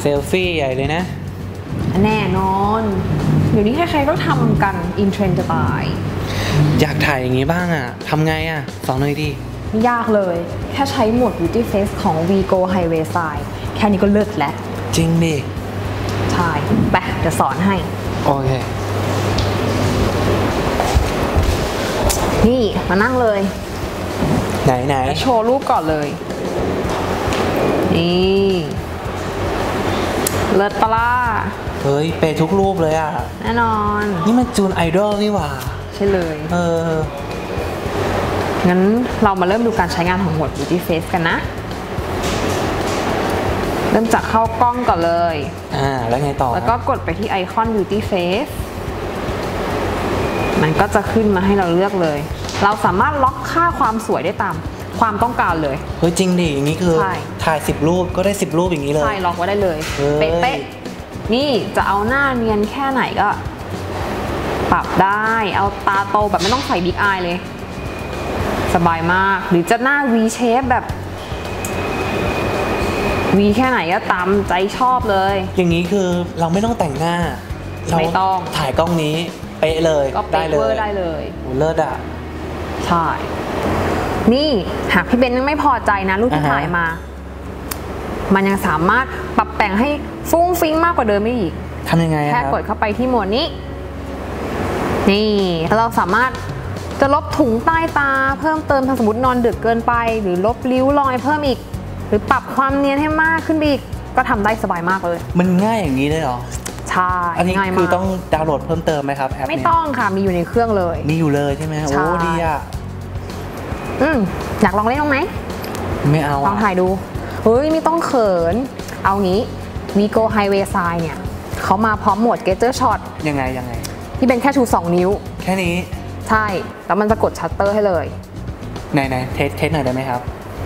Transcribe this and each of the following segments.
เซลฟี่ใหญ่เลยนะ แน่นอน เดี๋ยวนี้ใครๆก็ทำกันอินเทรนจะตาย อยากถ่ายอย่างนี้บ้างอะทำไงอะสอนหน่อยดิ ไม่ยากเลย แค่ใช้โหมด Beauty Face ของ Vigo Highway Side แค่นี้ก็เลิศแล้ว จริงดิ ใช่ไปเดี๋ยวสอนให้ โอเค นี่มานั่งเลย ไหนไหน โชว์รูปก่อนเลย นี่ เลิศปะล่าเฮ้ยเปย์ทุกรูปเลยอะ แน่นอน นี่มันจูนไอดอลนี่หว่า ใช่เลย เออ งั้นเรามาเริ่มดูการใช้งานของโหมด Beauty Face กันนะ เริ่มจากเข้ากล้องก่อนเลย อ่า แล้วไงต่อ แล้วก็กดไปที่ไอคอน Beauty Face มันก็จะขึ้นมาให้เราเลือกเลย เราสามารถล็อกค่าความสวยได้ตาม ความต้องการเลย เฮ้ยจริงดิอย่างนี้คือ ใช่ ถ่ายสิบรูปก็ได้สิบรูปอย่างนี้เลย ใช่ล็อกไว้ได้เลยเฮ้ย เป๊ะๆนี่จะเอาหน้าเนียนแค่ไหนก็ ปรับได้ เอาตาโตแบบไม่ต้องใส่บิ๊กอายเลย สบายมาก หรือจะหน้า V shape แบบ V แค่ไหนก็ตามใจชอบเลย อย่างนี้คือเราไม่ต้องแต่งหน้าเราไม่ต้อง ถ่ายกล้องนี้เป๊ะเลยก็ได้เป๊ะเลเวอยร์ได้เลยโอ้เลิศอะ ใช่ นี่หากพี่เบนยังไม่พอใจนะรูปที่อ่าฮะ ถ่ายมา มันยังสามารถปรับแต่งให้ฟุ้งฟิ้งมากกว่าเดิมได้อีก ทำยังไงอะแค่ครับ กดเข้าไปที่โหมดนี้ นี่เราสามารถจะลบถุงใต้ตา เพิ่มเติมถ้าสมมตินอนดึกเกินไป หรือลบริ้วรอยเพิ่มอีก หรือปรับความเนียนให้มากขึ้นไปอีก ก็ทำได้สบายมากเลย มันง่ายอย่างนี้เลยเหรอ ใช่อันนี้ง่ายคือมากต้องดาวน์โหลดเพิ่มเติมไหมครับแอปไม่เนี่ยต้องค่ะมีอยู่ในเครื่องเลย มีอยู่เลยใช่ไหมใช่โอ้ดีอะ อืมอยากลองเล่นบ้างไหม ไม่เอาลองอะถ่ายดู เฮ้ยไม่ต้องเขิน เอางี้ Vigo Highway Side เนี่ยเขามาพร้อมโหมด Getter Shot ยังไงยังไง ที่เป็นแค่ชู 2 นิ้ว แค่นี้ ใช่ แล้วมันจะกดชัตเตอร์ให้เลยไหนไหนเทสเทสหน่อยได้ไหมครับ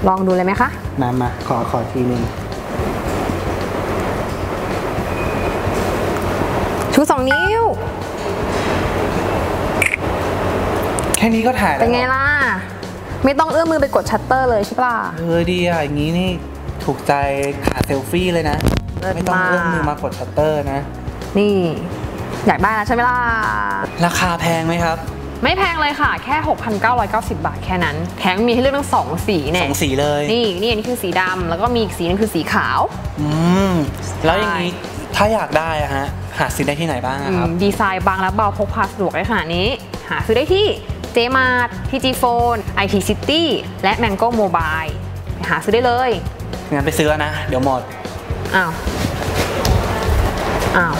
ลองดูเลยไหมคะ มามาขอขอทีหนึงชู 2 นิ้ว แค่นี้ก็ถ่ายแล้วเป็นไงหรอล่ะ ไม่ต้องเอื้อมมือไปกดชัตเตอร์เลยใช่ปะล่ะเออดีอะอย่างนี้นี่ถูกใจขาเซลฟี่เลยนะเลิศไม่ต้องมากเอื้อมมือมากดชัตเตอร์นะ นี่ อยากได้แล้วใช่ไหมล่ะ ราคาแพงไหมครับ ไม่แพงเลยค่ะ แค่ 6,990 บาทแค่นั้น แถมมีให้เลือกทั้งสองสีสเนี่อยงสีเลย นี่นี่อันนี้คือสีดำแล้วก็มีอีกสีหนึงคือสีขาว อืม แล้วอย่างนี้ถ้าอยากได้อะฮะ หาซื้อได้ที่ไหนบ้างอะครับอืมดีไซน์บางและเบาพกพาสะดวกได้ขนาดนี้ หาซื้อได้ที่ เจมาร์ทพีจีโฟนไอทีซิตี้และ Mango Mobile ไปหาซื้อได้เลยงั้นไปซื้อแล้วนะ เดี๋ยวหมด อ้าว อ้าว